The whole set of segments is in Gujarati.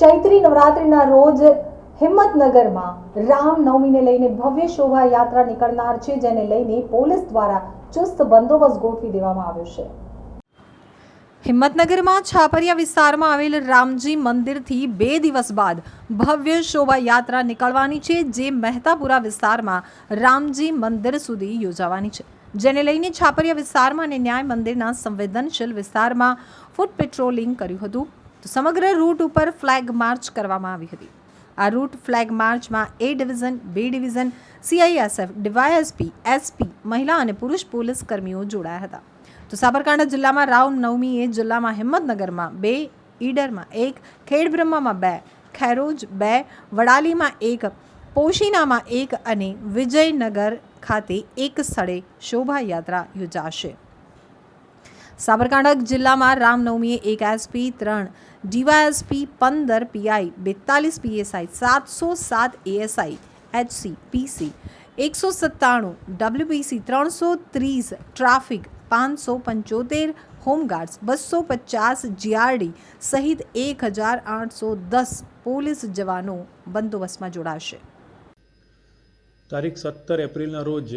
નવરાત્રિના રોજ હિંમતનગરમાં રામનવમીને લઈને ભવ્ય શોભાયાત્રા નીકળનાર છે, જેને લઈને પોલીસ દ્વારા ચુસ્ત બંદોબસ્ત ગોઠવી દેવામાં આવ્યો છે. હિંમતનગરમાં છાપરિયા વિસ્તારમાં આવેલ રામજી મંદિરથી બે દિવસ બાદ ભવ્ય શોભાયાત્રા નીકળવાની છે, જે મહેતાપુરા વિસ્તારમાં રામજી મંદિર સુધી યોજાવાની છે. જેને લઈને છાપરિયા વિસ્તારમાં અને ન્યાય મંદિરના સંવેદનશીલ વિસ્તારમાં ફૂટ પેટ્રોલિંગ કર્યું હતું. તો સમગ્ર રૂટ ઉપર ફ્લેગ માર્ચ કરવામાં આવી હતી. આ રૂટ ફ્લેગ માર્ચમાં એ ડિવિઝન, બે ડિવિઝન સીઆઈએસએફ ડીવાયએસપી એસપી મહિલા અને પુરુષ પોલીસ કર્મીઓ જોડાયા હતા. તો સાબરકાંઠા જિલ્લામાં રામનવમીએ જિલ્લામાં હિંમતનગરમાં બે, ઈડરમાં એક, ખેડબ્રહ્મામાં બે, ખેરોજ બે, વડાલીમાં એક, પોશીનામાં એક અને વિજયનગર ખાતે એક સ્થળે શોભાયાત્રા યોજાશે. સાબરકાંઠા જિલ્લામાં રામનવમીએ એક એસપી, ત્રણ ડીવાયએસપી, પંદર પીઆઈ, બેતાલીસ પીએસઆઈ, સાતસો સાત એએસઆઈ એચસી પીસી એકસો સત્તાણું ડબ્લ્યુપીસી, ત્રણસો ત્રીસ ટ્રાફિક, પાંચસો પંચોતેર હોમગાર્ડ્સ, બસો પચાસ જીઆરડી સહિત એક હજાર આઠસો દસ પોલીસ જવાનો બંદોબસ્તમાં જોડાશે. તારીખ સત્તર એપ્રિલના રોજ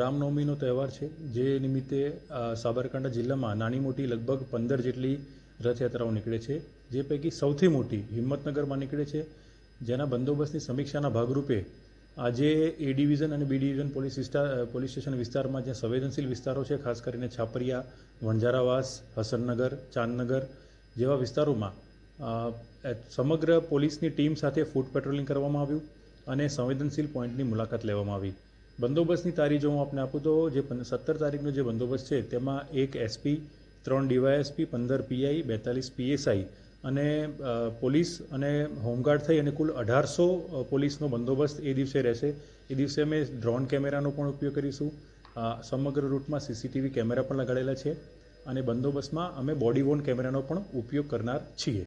રામનવમીનો તહેવાર છે. જે નિમિત્તે સાબરકાંઠા જિલ્લામાં નાની મોટી લગભગ પંદર જેટલી રથયાત્રાઓ નીકળે છે. જે પૈકી સૌથી મોટી હિંમતનગરમાં નીકળે છે. જેના બંદોબસ્તની સમીક્ષાના ભાગરૂપે આજે એ ડિવિઝન અને બી ડિવિઝન પોલીસ વિસ્તાર પોલીસ સ્ટેશન વિસ્તારમાં જ્યાં સંવેદનશીલ વિસ્તારો છે, ખાસ કરીને છાપરિયા, વણઝારાવાસ, હસનનગર, ચાંદનગર જેવા વિસ્તારોમાં સમગ્ર પોલીસની ટીમ સાથે ફૂટ પેટ્રોલિંગ કરવામાં આવ્યું. અને સંવેદનશીલ પોઈન્ટની મુલાકાત લેવામાં આવી. બંદોબસ્તની તારીખ જો હું આપને આપું તો જે સત્તર તારીખનો જે બંદોબસ્ત છે, તેમાં એક એસપી ત્રણ ડીવાયએસપી પંદર પીઆઈ બેતાલીસ પીએસઆઈ અને પોલીસ અને હોમગાર્ડ થઈ અને કુલ અઢારસો પોલીસનો બંદોબસ્ત એ દિવસે રહેશે. એ દિવસે અમે ડ્રોન કેમેરાનો પણ ઉપયોગ કરીશું. સમગ્ર રૂટમાં સીસીટીવી કેમેરા પણ લગાડેલા છે અને બંદોબસ્તમાં અમે બોડી વોર્ન કેમેરાનો પણ ઉપયોગ કરનાર છીએ.